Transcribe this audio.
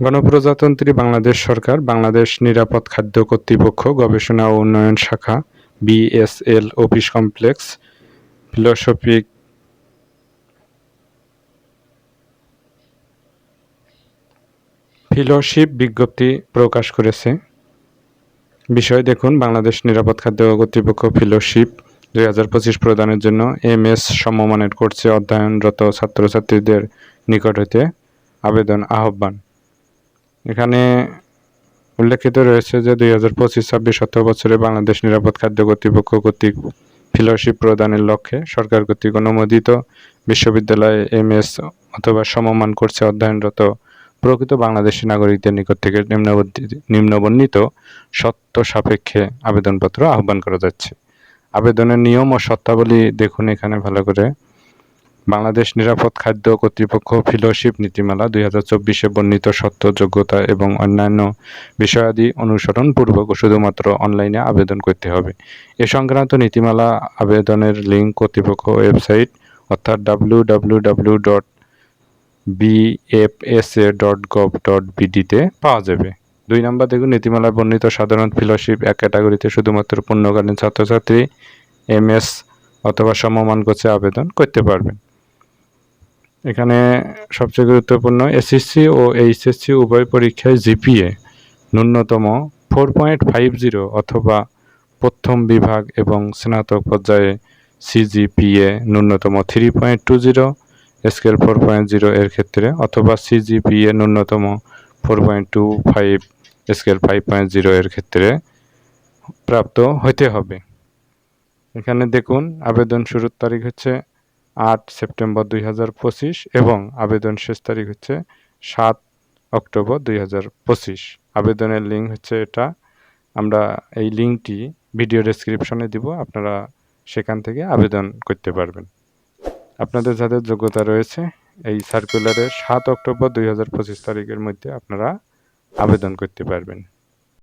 গণপ্রজাতন্ত্রী বাংলাদেশ সরকার, বাংলাদেশ নিরাপদ খাদ্য কর্তৃপক্ষ গবেষণা ও উন্নয়ন শাখা, BSL office complex, philosophic fellowship বিজ্ঞপ্তি প্রকাশ করেছে। বিষয় দেখুন, বাংলাদেশ নিরাপদ খাদ্য কর্তৃপক্ষ ফিলোশিপ দুই হাজার পঁচিশ প্রদানের জন্য এম এস সমমানের কোর্সে অধ্যয়নরত ছাত্রছাত্রীদের নিকট হতে আবেদন আহ্বান। এখানে উল্লেখিত রয়েছে যে দুই হাজার পঁচিশ, ছাব্বিশ অর্থ বছরে বাংলাদেশ নিরাপদ খাদ্য কর্তৃপক্ষ কর্তৃক ফেলোশিপ প্রদানের লক্ষ্যে সরকার কর্তৃক অনুমোদিত বিশ্ববিদ্যালয়ে এম এস অথবা সমমান করছে অধ্যয়নরত প্রকৃত বাংলাদেশি নাগরিকদের নিকট থেকে নিম্নবর্ণিত সত্য সাপেক্ষে আবেদনপত্র আহ্বান করা যাচ্ছে। আবেদনের নিয়ম ও শর্তাবলী দেখুন এখানে ভালো করে। বাংলাদেশ নিরাপদ খাদ্য কর্তৃপক্ষ ফিলোশিপ নীতিমালা দুই হাজার চব্বিশে বর্ণিত সত্য, যোগ্যতা এবং অন্যান্য বিষয়াদি অনুসরণ পূর্বক শুধুমাত্র অনলাইনে আবেদন করতে হবে। এ সংক্রান্ত নীতিমালা আবেদনের লিঙ্ক কর্তৃপক্ষ ওয়েবসাইট অর্থাৎ W W W dot BFSA dot gov dot বিডিতে পাওয়া যাবে। দুই নম্বর দেখুন, নীতিমালায় বর্ণিত সাধারণ ফেলোশিপ এক ক্যাটাগরিতে শুধুমাত্র পূর্ণকালীন ছাত্রছাত্রী, এমএস অথবা সমমান কোর্সে আবেদন করতে পারবেন। এখানে সবচেয়ে গুরুত্বপূর্ণ এসএসসি ও এইচএসসি উভয় পরীক্ষায় জিপিএ, ন্যূনতম ফোর পয়েন্ট ফাইভ জিরো অথবা প্রথম বিভাগ এবং স্নাতক পর্যায়ে সিজিপিএ ন্যূনতম three point two zero scale four point zero এর ক্ষেত্রে, অথবা সিজিপিএ ন্যূনতম four point two five scale five point zero এর ক্ষেত্রে প্রাপ্ত হতে হবে। এখানে দেখুন, আবেদন শুরুর তারিখ হচ্ছে আট সেপ্টেম্বর দুই হাজার পঁচিশ এবং আবেদন শেষ তারিখ হচ্ছে সাত অক্টোবর দুই হাজার পঁচিশ। আবেদনের লিঙ্ক হচ্ছে এটা। আমরা এই লিঙ্কটি ভিডিও ডেসক্রিপশনে দিব, আপনারা সেখান থেকে আবেদন করতে পারবেন। আপনাদের যাদের যোগ্যতা রয়েছে, এই সার্কুলারের সাত অক্টোবর দুই হাজার পঁচিশ তারিখের মধ্যে আপনারা আবেদন করতে পারবেন।